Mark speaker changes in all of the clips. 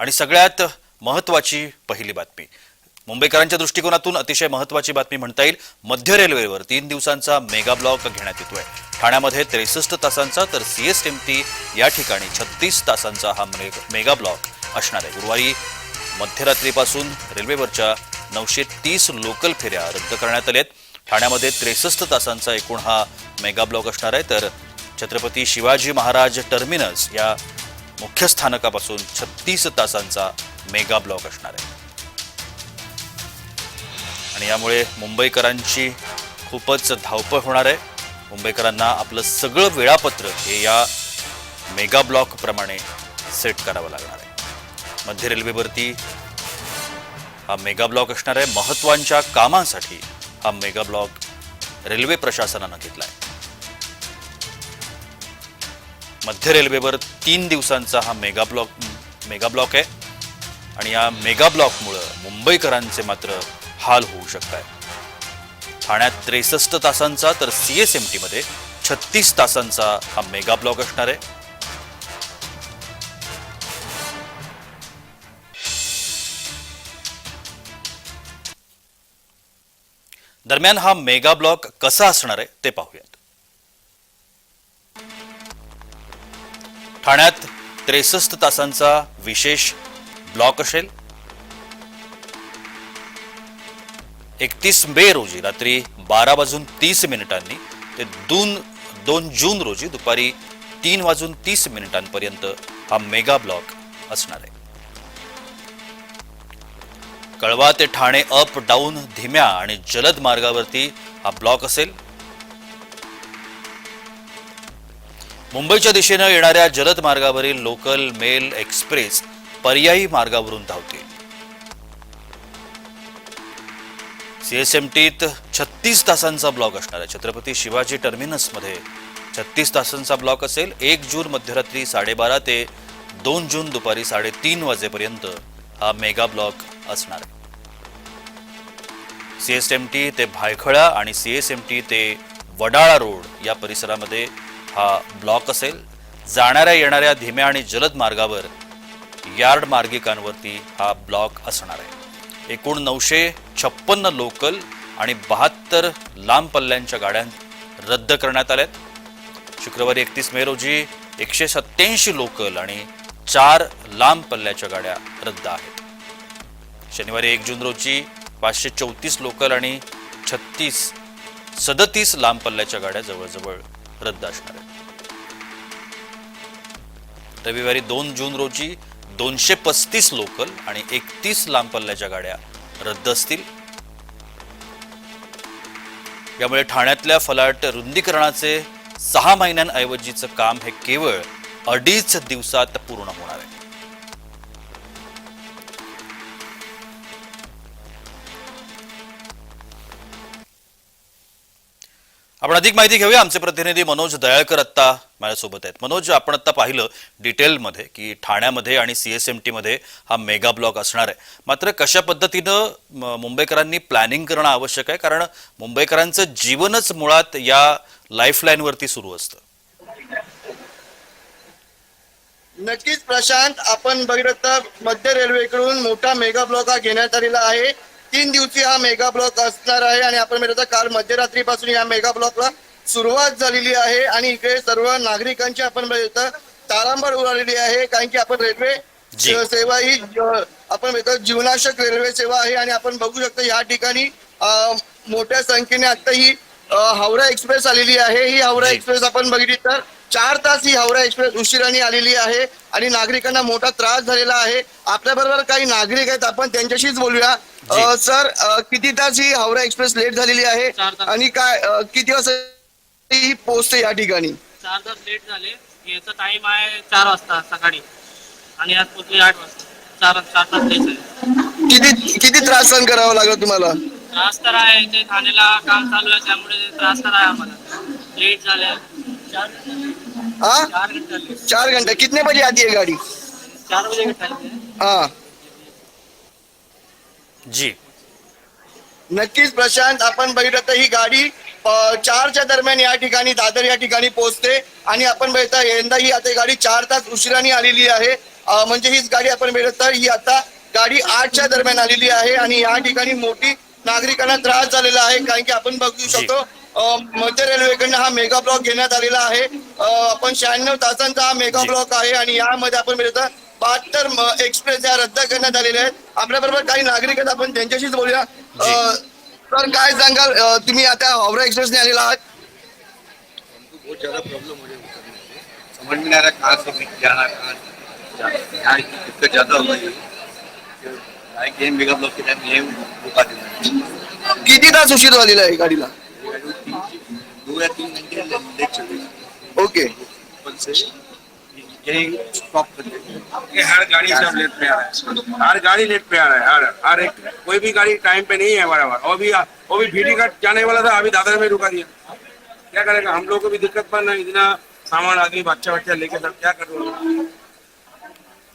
Speaker 1: आणि सगळ्यात महत्त्वाची पहिली बातमी. मुंबईकरांच्या दृष्टिकोनातून अतिशय महत्त्वाची बातमी म्हणता येईल मध्य रेल्वेवर तीन दिवसांचा मेगा ब्लॉक घेण्यात येतोय. ठाण्यामध्ये त्रेसष्ट तासांचा तर सी एस एम टी या ठिकाणी छत्तीस तासांचा हा मेगा ब्लॉक असणार आहे. गुरुवारी मध्यरात्रीपासून रेल्वेवरच्या नऊशे तीस लोकल फेऱ्या रद्द करण्यात आल्या आहेत. ठाण्यामध्ये त्रेसष्ट तासांचा एकूण हा मेगा ब्लॉक असणार आहे. तर छत्रपती शिवाजी महाराज टर्मिनस या मुख्य स्थानकापासून छत्तीस तासांचा मेगा ब्लॉक असणार आहे. आणि यामुळे मुंबईकरांची खूपच धावपळ होणार आहे. मुंबईकरांना आपलं सगळं वेळापत्र हे या मेगा ब्लॉक प्रमाणे सेट करावं लागणार आहे. मध्य रेल्वेवरती हा मेगा ब्लॉक असणार आहे. महत्वांच्या कामांसाठी हा मेगा ब्लॉक रेल्वे प्रशासनानं घेतला आहे. मध्य रेल्वेवर तीन दिवसांचा हा मेगा ब्लॉक मेगा ब्लॉक आहे. आणि या मेगा ब्लॉकमुळं मुंबईकरांचे मात्र हाल होऊ शकत आहे ठाण्यात त्रेसष्ट तासांचा तर सी एस एम टीमध्ये छत्तीस तासांचा हा मेगा ब्लॉक असणार आहे. दरम्यान हा मेगा ब्लॉक कसा असणार आहे ते पाहूयात. ठाण्यात त्रेसष्ट तासांचा विशेष ब्लॉक असेल. एकतीस मे रोजी रात्री बारा वाजून तीस मिनिटांनी ते दोन दोन जून रोजी दुपारी तीन वाजून तीस मिनिटांपर्यंत हा मेगा ब्लॉक असणार आहे. कळवा ते ठाणे अप डाऊन धीम्या आणि जलद मार्गावरती हा ब्लॉक असेल. मुंबईच्या दिशेनं येणाऱ्या जलद मार्गावरील लोकल मेल एक्सप्रेस पर्यायी मार्गावरून धावतील सीएसएमटीत छत्तीस तासांचा ब्लॉक असणार आहे. छत्रपती शिवाजी टर्मिनसमध्ये छत्तीस तासांचा ब्लॉक असेल. एक जून मध्यरात्री साडेबारा ते दोन जून दुपारी साडेतीन वाजेपर्यंत हा मेगा ब्लॉक असणार आहे. सीएसएमटी ते भायखळा आणि सीएसएमटी ते वडाळा रोड या परिसरामध्ये हा ब्लॉक असेल जाणाऱ्या येणाऱ्या धीम्या आणि जलद मार्गावर यार्ड मार्गिकांवरती हा ब्लॉक असणार आहे. एकूण नऊशे छप्पन्न लोकल आणि बहात्तर लांब पल्ल्यांच्या गाड्या रद्द करण्यात आल्यात. शुक्रवारी एकतीस मे रोजी एकशे सत्याऐंशी लोकल आणि चार लांब पल्ल्याच्या गाड्या रद्द आहेत. शनिवारी एक जून रोजी पाचशे चौतीस लोकल आणि छत्तीस सदतीस लांब पल्ल्याच्या गाड्या जवळजवळ रद्द असणार आहेत. रविवारी दोन जून रोजी दोनशे पस्तीस लोकल आणि एकतीस लांब पल्ल्याच्या गाड्या रद्द असतील. यामुळे ठाण्यातल्या फलाट रुंदीकरणाचे सहा महिन्यांऐवजीचं काम हे केवळ अडीच दिवसात पूर्ण होणार आहे. आपण अधिक माहिती घेऊया. आमचे प्रतिनिधी मनोज दयाळकर आत्ता माझ्यासोबत आहेत. मनोज आपण आत्ता पाहिलं डिटेलमध्ये की ठाण्यामध्ये आणि सीएसएमटी मध्ये हा मेगा ब्लॉक असणार आहे. मात्र कशा पद्धतीनं मुंबईकरांनी प्लॅनिंग करणं आवश्यक आहे? कारण मुंबईकरांचं जीवनच मुळात या लाईफलाईनवरती सुरू असतं.
Speaker 2: नक्कीच प्रशांत. आपण बघितलं तर मध्य रेल्वेकडून मोठा मेगा ब्लॉक हा घेण्यात आलेला आहे. तीन दिवसीय हा मेगा ब्लॉक असणार आहे आणि आपण तर काल मध्यरात्रीपासून या मेगा ब्लॉकला सुरुवात झालेली आहे आणि इकडे सर्व नागरिकांची आपण तर तारांबळ उडालेली आहे कारण की आपण रेल्वे. सेवा ही आपण जीवनाशक रेल्वे सेवा आहे आणि आपण बघू शकतो या ठिकाणी मोठ्या संख्येने आता ही अं, हावडा एक्सप्रेस आलेली आहे ही हावडा. एक्सप्रेस आपण बघितली तर चार तास ही हावडा एक्सप्रेस उशिराने आलेली आहे आणि नागरिकांना मोठा त्रास झालेला आहे आपल्या बरोबर काही नागरिक आहेत आपण त्यांच्याशीच बोलूया सर किती तास ही हावडा एक्सप्रेस लेट झालेली आहे. आणि काय किती वाजता ही पोहोचते या ठिकाणी?
Speaker 3: चार तास लेट झाले. याचा टाइम आहे चार वाजता सकाळी. आणि आज पोचली आठ वाजता. चार चार तास लेट झाले.
Speaker 2: किती किती त्रास सहन करावा लागला तुम्हाला?
Speaker 3: त्रास तर आहे. ते ठाण्याला काम चालू आहे त्यामुळे त्रास तर आहे आम्हाला. लेट झाले. चार घंटे
Speaker 2: चार घंटे. कितने बजे आती है गाड़ी?
Speaker 3: चार बजे
Speaker 2: हाँ.
Speaker 1: जी।
Speaker 2: नक्कीच प्रशांत आपण बघितलं तर ही गाडी चारच्या दरम्यान या ठिकाणी दादर या ठिकाणी पोहोचते. आणि आपण बघता यंदा ही आता गाडी चार तास उशिराने आलेली आहे. म्हणजे हीच गाडी आपण बघत तर ही आता गाडी आठच्या दरम्यान आलेली आहे. आणि या ठिकाणी मोठी नागरिकांना त्रास झालेला आहे कारण की आपण बघू शकतो मध्य रेल्वेकडनं हा मेगा ब्लॉक घेण्यात आलेला आहे. आपण शहाण्णव तासांचा हा मेगा. ब्लॉक आहे. आणि यामध्ये आपण बघता बहात्तर एक्सप्रेस या रद्द करण्यात आलेल्या आहेत. आपल्या बरोबर काही नागरिक आहेत आपण त्यांच्याशीच बोलूया. सर काय सांगाल? तुम्ही आता हावडा एक्सप्रेसने आलेला आहात.
Speaker 4: हमको बहुत ज्यादा प्रॉब्लम हो रही है उतरने में। समझ में नहीं आ रहा कहाँ से बीत जाना कहाँ से जाना। यहाँ की दिक्कत ज्यादा हो गई है। आए गेम मेगा ब्लॉक के टाइम ये रुका देना
Speaker 2: किती तास उशीर झालेला आहे गाडीला?
Speaker 4: या तीन घंटे लेट
Speaker 2: ओके.
Speaker 5: ये हर गाड़ी सब लेट पे आ रहा है। हर गाड़ी लेट पे आ रहा है हर हर एक कोई भी गाड़ी टाइम पे नहीं है बराबर। और भी वो भी भीटी का जाने वाला था अभी दादर में रुका दिया। क्या करेगा हम लोग को भी दिक्कत पड़ रहा है इतना सामान आदमी बच्चा बच्चा लेके सब क्या कर?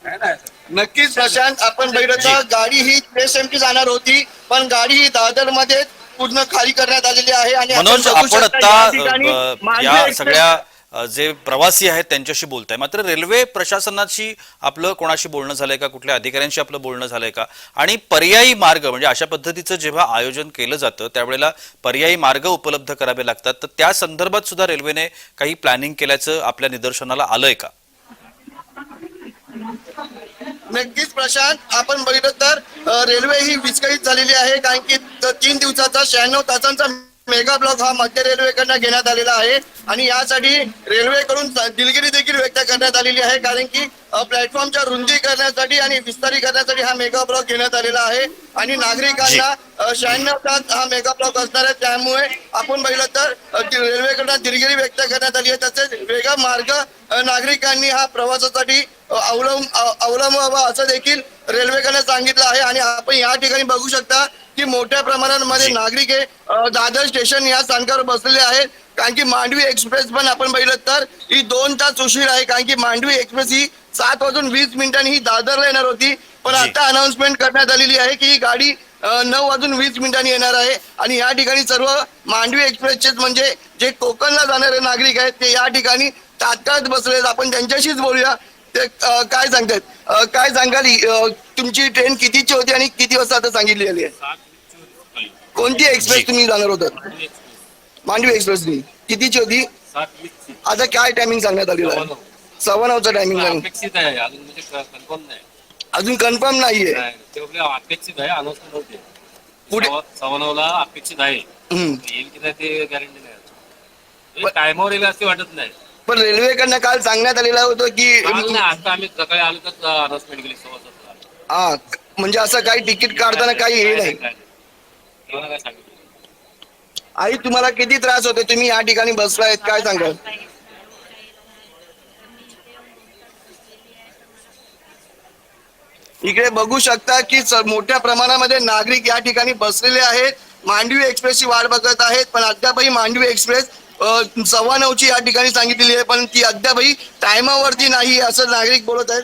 Speaker 5: है
Speaker 2: नक्कीच प्रशांत आपण बघितलं गाडी ही एसएमटी जाणार होती पण गाडी ही दादरमध्ये पूर्ण खाली करण्यात आलेली आहे आणि आपण
Speaker 1: मनोज आपण आता
Speaker 2: या
Speaker 1: सगळ्या जे प्रवासी आहेत त्यांच्याशी बोलताय. मात्र रेल्वे प्रशासनाशी आपलं कोणाशी बोलणं झालंय का? कुठल्या अधिकाऱ्यांशी आपलं बोलणं झालंय का? आणि पर्यायी मार्ग म्हणजे अशा पद्धतीचं जेव्हा आयोजन केलं जातं त्यावेळेला पर्यायी मार्ग उपलब्ध करावे लागतात. तर त्या संदर्भात सुद्धा रेल्वेने काही प्लॅनिंग केल्याचं आपल्या निदर्शनाला आलंय का?
Speaker 2: नक्कीच प्रशांत. आपण बघितलं तर रेल्वे ही विस्कळीत झालेली आहे कारण की तीन दिवसाचा शहाण्णव तासांचा मेगा ब्लॉक हा मध्य रेल्वेकडनं घेण्यात आलेला आहे आणि यासाठी रेल्वेकडून दिलगिरी देखील व्यक्त करण्यात आलेली आहे कारण की प्लॅटफॉर्मच्या रुंदी करण्यासाठी आणि विस्तारी करण्यासाठी हा मेगा ब्लॉक घेण्यात आलेला आहे. आणि नागरिकांना शहाण्णव तास हा मेगा ब्लॉक असणार आहे त्यामुळे आपण बघितलं तर रेल्वेकडनं दिलगिरी व्यक्त करण्यात आली आहे. तसेच वेगळा मार्ग नागरिकांनी हा प्रवासासाठी अवलंब अ- अवलंबावा असं देखील रेल्वेकडनं सांगितलं आहे. आणि आपण या ठिकाणी बघू शकता की मोठ्या प्रमाणामध्ये. नागरिक हे दादर स्टेशन या स्थानकावर बसलेले आहेत. कारण की मांडवी एक्सप्रेस पण आपण बघितलं तर ही दोन तास उशीर आहे. कारण की मांडवी एक्सप्रेस ही सात वाजून वीस मिनिटांनी ही दादरला येणार होती. पण. आता अनाउन्समेंट करण्यात आलेली आहे की ही गाडी नऊ वाजून वीस मिनिटांनी येणार आहे. आणि या ठिकाणी सर्व मांडवी एक्सप्रेसचेच म्हणजे जे कोकणला जाणारे नागरिक आहेत ते या ठिकाणी तात्काळ बसले आहेत. आपण त्यांच्याशीच बोलूया. ते काय सांगतात? काय सांगाल तुमची ट्रेन कितीची होती आणि किती वाजता आता सांगितली आहे? कोणती. एक्सप्रेस तुम्ही जाणार होतात मांडवी एक्सप्रेसनी कितीची होती? आता काय टायमिंग सांगण्यात आलेलं आहे? सव्वा नऊचा टायमिंग सांग.
Speaker 6: अपेक्षित आहे. अजून म्हणजे कन्फर्म नाही.
Speaker 2: अजून कन्फर्म नाहीये.
Speaker 6: नाही. अपेक्षित आहे अनाउन्समेंट होते
Speaker 2: पुढे-
Speaker 6: सव्वा- सव्वा नऊला अपेक्षित आहे.
Speaker 2: हम्म.
Speaker 6: येईल की नाही ते गॅरंटी नाही टायमावर येईल असे वाटत नाही.
Speaker 2: पण रेल्वेकडनं काल सांगण्यात आलेलं होतं की
Speaker 6: नाही आता आम्ही सकाळी आलो तर अनाउन्समेंट केली सव्वा सातला.
Speaker 2: हा म्हणजे असं काही तिकीट काढताना काही हे नाही
Speaker 6: काय एवढं काय सांगितलं
Speaker 2: आई तुम्हाला किती त्रास होते तुम्ही या ठिकाणी बसलायत काय सांगाल? इकडे बघू शकता की मोठ्या प्रमाणामध्ये नागरिक या ठिकाणी बसलेले आहेत. मांडवी एक्सप्रेसची वाट बघत आहेत पण अद्यापही मांडवी एक्सप्रेस सव्वा नऊची या ठिकाणी सांगितलेली आहे पण ती अद्यापही टायमावरती नाही असं नागरिक बोलत आहेत.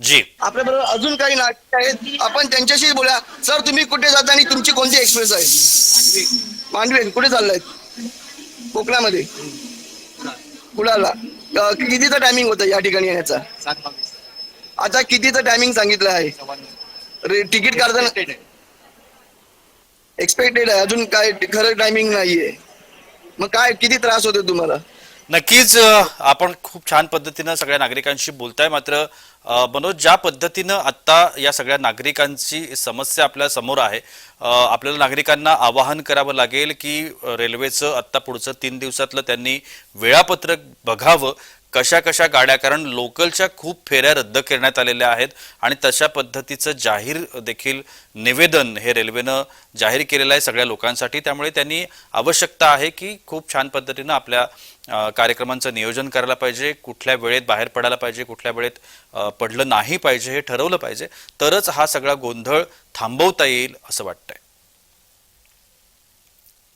Speaker 1: जी.
Speaker 2: आपल्या बरोबर अजून काही नागरिक आहेत. आपण त्यांच्याशी बोला. सर तुम्ही कुठे जाता आणि तुमची कोणती एक्सप्रेस आहे? मांडवी. कुठे चाललायत कोकणामध्ये. कुणाला अ, कितीचं टायमिंग होतं या ठिकाणी येण्याचा? आता कितीचं टायमिंग सांगितलं आहे? रे तिकीट काढताना एक्सपेक्टेड आहे. अजून काय खरं टायमिंग नाहीये. मग काय किती त्रास होतो तुम्हाला?
Speaker 1: नक्कीच आपण खूप छान पद्धतीनं सगळ्या नागरिकांशी बोलताय. मात्र मनोज ज्या पद्धतीनं आत्ता या सगळ्या नागरिकांची समस्या आपल्यासमोर आहे आपल्याला नागरिकांना आवाहन करावं लागेल की रेल्वेचं आत्ता पुढचं तीन दिवसातलं त्यांनी वेळापत्रक बघावं. कशा कशा गाड्या कारण लोकलच्या खूप फेऱ्या रद्द करण्यात आलेल्या आहेत आणि तशा पद्धतीचं जाहीर देखील निवेदन हे रेल्वेनं जाहीर केलेलं आहे सगळ्या लोकांसाठी. त्यामुळे त्यांनी आवश्यकता आहे की खूप छान पद्धतीनं आपल्या कार्यक्रमांचं नियोजन करायला पाहिजे कुठल्या वेळेत बाहेर पडायला पाहिजे कुठल्या वेळेत पडलं नाही पाहिजे हे ठरवलं पाहिजे. तरच हा सगळा गोंधळ थांबवता येईल असं वाटतंय.